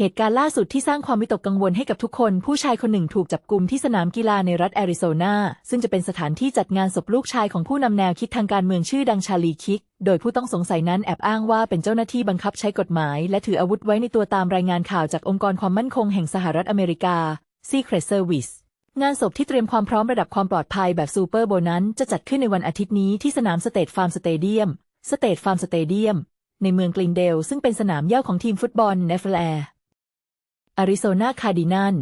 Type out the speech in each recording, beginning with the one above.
เหตุการณ์ล่าสุดที่สร้างความวิตกกังวลให้กับทุกคน ผู้ชายคนหนึ่งถูกจับกลุมที่สนามกีฬาในรัฐแอริโซนาซึ่งจะเป็นสถานที่จัดงานศพลูกชายของผู้นำแนวคิดทางการเมืองชื่อดังชาลีคิก โดยผู้ต้องสงสัยนั้นแอบอ้างว่าเป็นเจ้าหน้าที่บังคับใช้กฎหมาย และถืออาวุธไว้ในตัวตามรายงานข่าวจากองค์กรความมั่นคงแห่งสหรัฐอเมริกา Secret Service งานศพที่เตรียมความพร้อมระดับความปลอดภัยแบบซูเปอร์โบนั้น จะจัดขึ้นในวันอาทิตย์นี้ที่สนามสเตทฟาร์มสเตเดียมสเตทฟาร์มสเตเดียมในเมืองกลินเดล ซึ่งเป็นสนามเย้าของทีมฟุตบอลเนฟแลร์ อาริโซนาคาร์ดินัล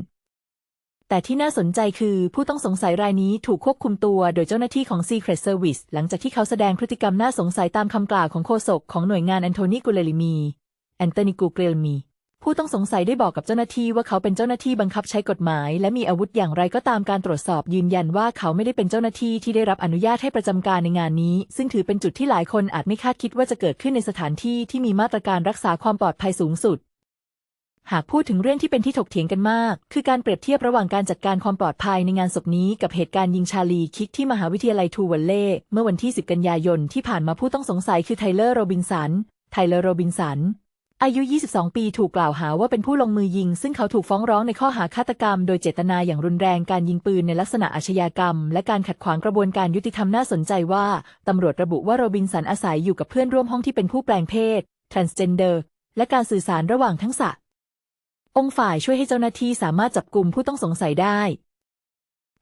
แต่ที่น่าสนใจคือผู้ต้องสงสัยรายนี้ถูกควบคุมตัวโดยเจ้าหน้าที่ของ Secret Service หลังจากที่เขาแสดงพฤติกรรมน่าสงสัยตามคำกล่าวของโฆษกของหน่วยงานแอนโทนีกูเลลิมีแอนโทนีกูเกลมี ผู้ต้องสงสัยได้บอกกับเจ้าหน้าที่ว่าเขาเป็นเจ้าหน้าที่บังคับใช้กฎหมาย และมีอาวุธอย่างไรก็ตามการตรวจสอบยืนยันว่าเขาไม่ได้เป็นเจ้าหน้าที่ที่ได้รับอนุญาตให้ประจำการในงานนี้ ซึ่งถือเป็นจุดที่หลายคนอาจไม่คาดคิดว่าจะเกิดขึ้นในสถานที่ที่มีมาตรการรักษาความปลอดภัยสูงสุด หากพูดถึงเรื่องที่เป็นที่ถกเถียงกันมาก คือการเปรียบเทียบระหว่างการจัดการความปลอดภัยในงานศพนี้กับเหตุการณ์ยิงชาลีคิกที่มหาวิทยาลัยทูวัลเล่เมื่อวันที่ 10 กันยายนที่ผ่านมาผู้ต้องสงสัยคือไทเลอร์โรบินสัน ไทเลอร์โรบินสัน อายุ 22 ปีถูกกล่าวหาว่าเป็นผู้ลงมือยิง ซึ่งเขาถูกฟ้องร้องในข้อหาฆาตกรรม โดยเจตนาอย่างรุนแรงการยิงปืนในลักษณะอาชญากรรม และการขัดขวางกระบวนการยุติธรรมน่าสนใจว่าตำรวจระบุว่าโรบินสันอาศัยอยู่กับเพื่อนร่วมห้องที่เป็นผู้แปลงเพศ transgender และการสื่อสารระหว่างทั้งสะ องค์ฝ่ายช่วยให้เจ้าหน้าที่สามารถจับกลุ่มผู้ต้องสงสัยได้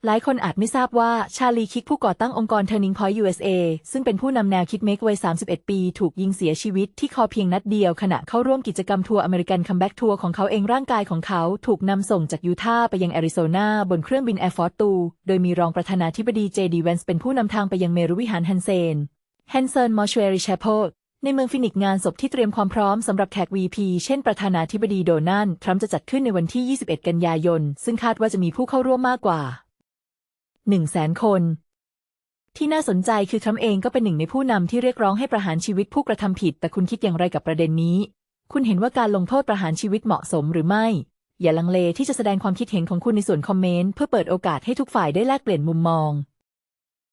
หลายคนอาจไม่ทราบว่าชาลีคิกผู้ก่อตั้งองค์กร Turning Point USA ซึ่งเป็นผู้นำแนวคิดเมกวัย 31 ปี ถูกยิงเสียชีวิตที่คอเพียงนัดเดียว ขณะเข้าร่วมกิจกรรมทัวร์อเมริกันคัมแบ็กทัวร์ของเขาเองร่างกายของเขาถูกนำส่งจากยูทาห์ไปยังแอริโซนาบนเครื่องบินแอร์ฟอร์ตูโดยมีรองประธานาธิบดีเจดีแวนส์เป็นผู้นำทางไปยังเมรุวิหารฮันเซนแฮนเซนมอชเวรีแชเพ ในเมืองฟินิกงานศพที่เตรียมความพร้อมสำหรับแขก VP เช่นประธานาธิบดีโดนัลด์ทรัมป์จะจัดขึ้นในวันที่ 21 กันยายน ซึ่งคาดว่าจะมีผู้เข้าร่วมมากกว่า 1 0 0 0 0แสนคน ที่น่าสนใจคือทรัมป์เองก็เป็นหนึ่งในผู้นำที่เรียกร้องให้ประหารชีวิตผู้กระทำผิด แต่คุณคิดอย่างไรกับประเด็นนี้ คุณเห็นว่าการลงโทษประหารชีวิตเหมาะสมหรือไม่ อย่าลังเลที่จะแสดงความคิดเห็นของคุณในส่วนคอมเมนต์เพื่อเปิดโอกาสให้ทุกฝ่ายได้แลกเปลี่ยนมุมมอง